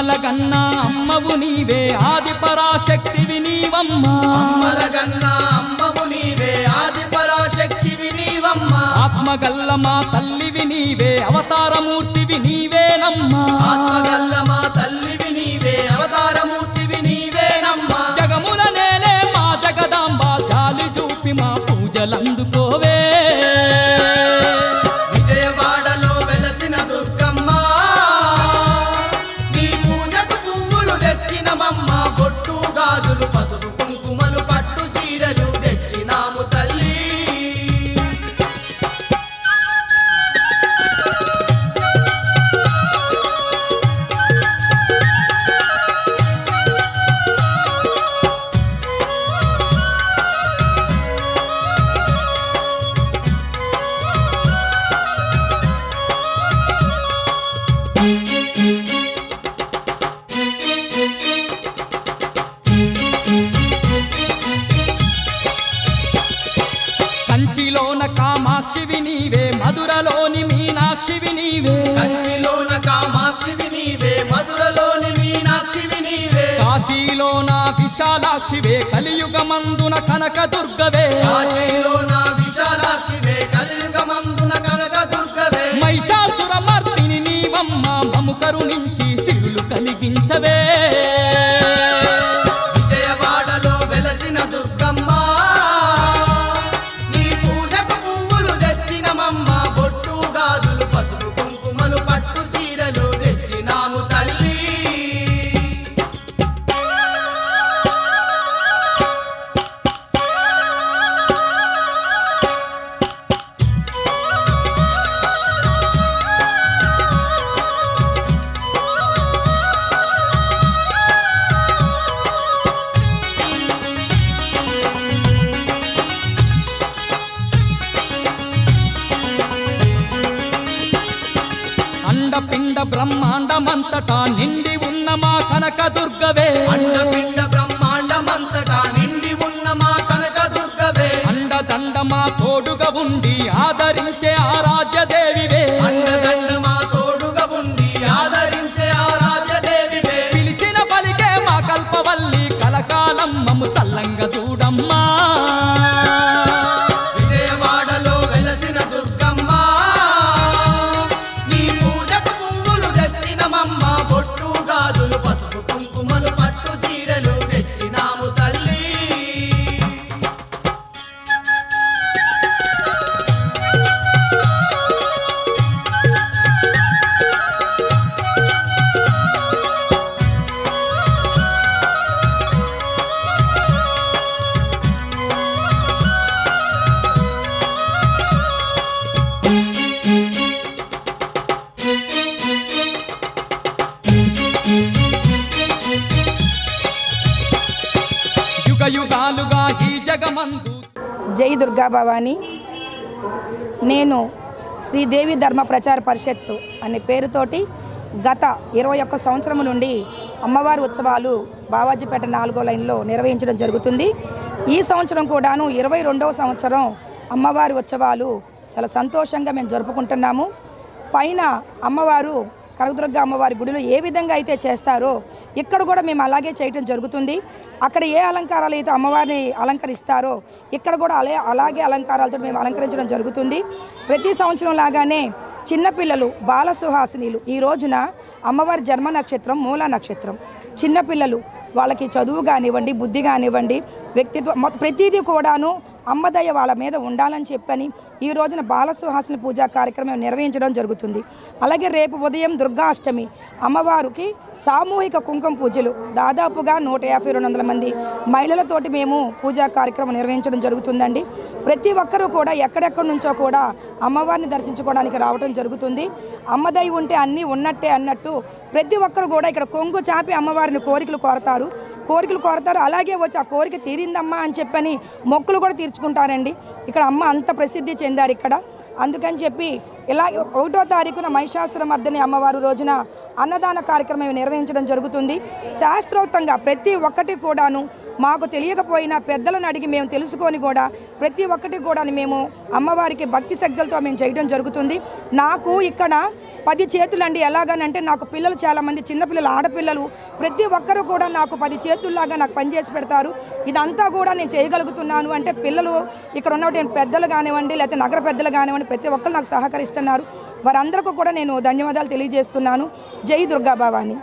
అమ్మల కన్నా అమ్మవు నీవే ఆది పరాశక్తివి నీవమ్మా అమ్మలగన్న అమ్మవు నీవే ఆది పరాశక్తివి నీవమ్మ. ఆత్మగల్ల మా తల్లివి నీవే అవతారమూర్తివి నీవేనమ్మా కంచిలోన కామాక్షివి నీవే మధురలోని మీనాక్షివి నీవే. కంచిలోన కామాక్షివి నీవే మధురలోని మీనాక్షివి నీవే. కాశీలోన విశాలాక్షివే కలియుగమందున కనక దుర్గవే కాశీలోన విశాలాక్షివే కలియుగమందున కనక దుర్గవే మహిషాసురమర్దిని నీవమ్మ మము కరుణించి సిరులు కలిగించవే. అండపిండ బ్రహ్మాండమంతటా నిండి ఉన్న మా కనక దుర్గవే అండపిండ బ్రహ్మాండమంతటా నిండి ఉన్న మా కనక దుర్గవే అండదండ మా తోడుగా ఉండి ఆదరించే ఆరాధ్య దేవివే. యుగ ఈ జగమందు. జై దుర్గా భవాని. నేను శ్రీదేవి ధర్మ ప్రచార పరిషత్తు అనే పేరుతోటి గత ఇరవై ఒక్క సంవత్సరం నుండి అమ్మవారి ఉత్సవాలు బావాజీపేట నాలుగో లైన్లో నిర్వహించడం జరుగుతుంది. ఈ సంవత్సరం కూడాను ఇరవై రెండవ సంవత్సరం అమ్మవారి ఉత్సవాలు చాలా సంతోషంగా మేము జరుపుకుంటున్నాము. పైన అమ్మవారు కనకదుర్గ అమ్మవారి గుడిలో ఏ విధంగా అయితే చేస్తారో ఇక్కడ కూడా మేము అలాగే చేయటం జరుగుతుంది. అక్కడ ఏ అలంకారాలు అయితే అమ్మవారిని అలంకరిస్తారో ఇక్కడ కూడా అలే అలాగే అలంకారాలతో మేము అలంకరించడం జరుగుతుంది. ప్రతి సంవత్సరం లాగానే చిన్నపిల్లలు బాల సుహాసినీలు ఈ రోజున అమ్మవారి జన్మ నక్షత్రం మూల నక్షత్రం. చిన్నపిల్లలు వాళ్ళకి చదువు కానివ్వండి బుద్ధి కానివ్వండి వ్యక్తిత్వం ప్రతిదీ కూడాను అమ్మదయ్య వాళ్ళ మీద ఉండాలని చెప్పని ఈ రోజున బాలసుహాసన పూజా కార్యక్రమం నిర్వహించడం జరుగుతుంది. అలాగే రేపు ఉదయం దుర్గాష్టమి అమ్మవారికి సామూహిక కుంకుమ పూజలు. దాదాపుగా నూట యాభై రెండు వందల మంది మహిళలతోటి మేము పూజా కార్యక్రమం నిర్వహించడం జరుగుతుందండి. ప్రతి ఒక్కరూ కూడా ఎక్కడెక్కడి నుంచో కూడా అమ్మవారిని దర్శించుకోవడానికి రావడం జరుగుతుంది. అమ్మదయ్య ఉంటే అన్నీ ఉన్నట్టే అన్నట్టు ప్రతి ఒక్కరు కూడా ఇక్కడ కొంగు చాపి అమ్మవారిని కోరికలు కోరతారు. కోరికలు కోరతారు. అలాగే వచ్చి ఆ కోరిక తీరిందమ్మా అని చెప్పని మొక్కులు కూడా తీర్చుకుంటారండి. ఇక్కడ అమ్మ అంత ప్రసిద్ధి చెందారు ఇక్కడ. అందుకని చెప్పి ఇలా ఒకటో తారీఖున మహిషాసురమర్దని అమ్మవారు రోజున అన్నదాన కార్యక్రమం నిర్వహించడం జరుగుతుంది. శాస్త్రోక్తంగా ప్రతి ఒక్కటి కూడాను మాకు తెలియకపోయినా పెద్దలను అడిగి మేము తెలుసుకొని కూడా ప్రతి ఒక్కటి కూడా మేము అమ్మవారికి భక్తి శ్రద్ధలతో మేము చేయడం జరుగుతుంది. నాకు ఇక్కడ పది చేతులండి. ఎలాగనంటే నాకు పిల్లలు చాలామంది చిన్నపిల్లలు ఆడపిల్లలు ప్రతి ఒక్కరు కూడా నాకు పది చేతుల్లాగా నాకు పనిచేసి పెడతారు. ఇదంతా కూడా నేను చేయగలుగుతున్నాను. అంటే పిల్లలు ఇక్కడ ఉన్నటువంటి పెద్దలు కానివ్వండి లేకపోతే నగర పెద్దలు కానివ్వండి ప్రతి ఒక్కరు నాకు సహకరిస్తున్నారు. వారందరికీ కూడా నేను ధన్యవాదాలు తెలియజేస్తున్నాను. జై దుర్గా భవాని.